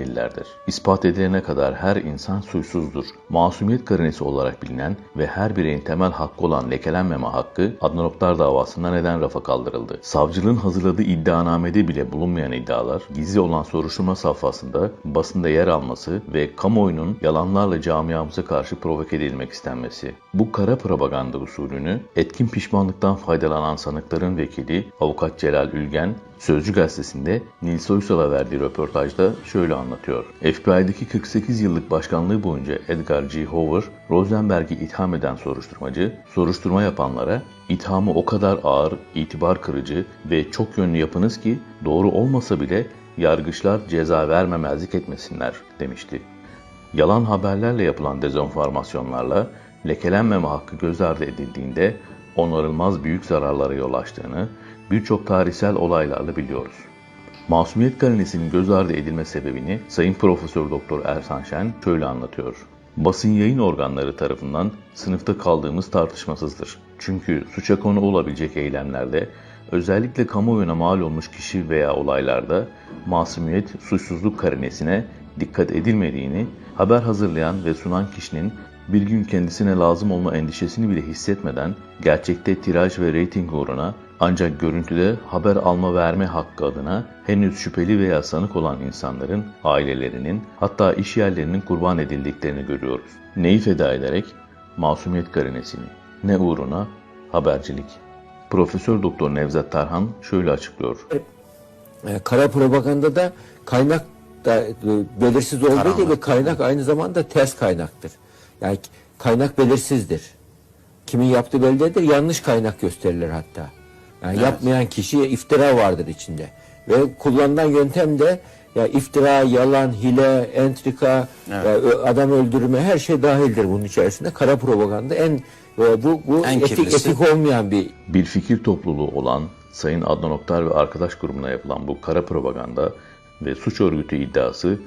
delillerdir. İspat edilene kadar her insan suçsuzdur. Masumiyet karinesi olarak bilinen ve her bireyin temel hakkı olan lekelenmeme hakkı Adnan Oktar davasında neden rafa kaldırıldı? Savcılığın hazırladığı iddianamede bile bulunmayan iddialar, gizli olan soruşturma safhasında basında yer alması ve kamuoyunun yalanlarla camiamıza karşı provoke edilmek istenmesi. Bu kara propaganda usulünü etkin pişmanlıktan faydalanan sanıkların vekili avukat Celal Ülgen, Sözcü gazetesinde Nils Oysal'a verdiği röportajda şöyle anlatıyor. FBI'deki 48 yıllık başkanlığı boyunca Edgar G. Hoover, Rosenberg'i itham eden soruşturmacı, soruşturma yapanlara ithamı o kadar ağır, itibar kırıcı ve çok yönlü yapınız ki doğru olmasa bile yargıçlar ceza vermemezlik etmesinler demişti. Yalan haberlerle yapılan dezenformasyonlarla lekelenmeme hakkı göz ardı edildiğinde onarılmaz büyük zararlara yol açtığını birçok tarihsel olaylarla biliyoruz. Masumiyet karinesinin göz ardı edilme sebebini Sayın Profesör Doktor Ersan Şen şöyle anlatıyor. Basın yayın organları tarafından sınıfta kaldığımız tartışmasızdır. Çünkü suça konu olabilecek eylemlerde özellikle kamuoyuna mal olmuş kişi veya olaylarda masumiyet, suçsuzluk karinesine dikkat edilmediğini haber hazırlayan ve sunan kişinin bir gün kendisine lazım olma endişesini bile hissetmeden gerçekte tiraj ve reyting uğruna ancak görüntüde haber alma verme hakkı adına henüz şüpheli veya sanık olan insanların ailelerinin hatta iş yerlerinin kurban edildiklerini görüyoruz. Neyi feda ederek? Masumiyet karinesini. Ne uğruna? Habercilik. Profesör Doktor Nevzat Tarhan şöyle açıklıyor. E, kara propagandada kaynak da e, belirsiz olduğu Karanlık. gibi kaynak aynı zamanda ters kaynaktır. Yani kaynak belirsizdir. Kimin yaptığı belli değildir. Yanlış kaynak gösterilir hatta. Yani yapmayan kişiye iftira vardır içinde. Ve kullanılan yöntem de ya iftira, yalan, hile, entrika, ya ö- adam öldürme her şey dahildir bunun içerisinde. Kara propaganda en bu bu En etik, kirlisi. etik olmayan bir Bir fikir topluluğu olan Sayın Adnan Oktar ve arkadaş grubuna yapılan bu kara propaganda ve suç örgütü iddiası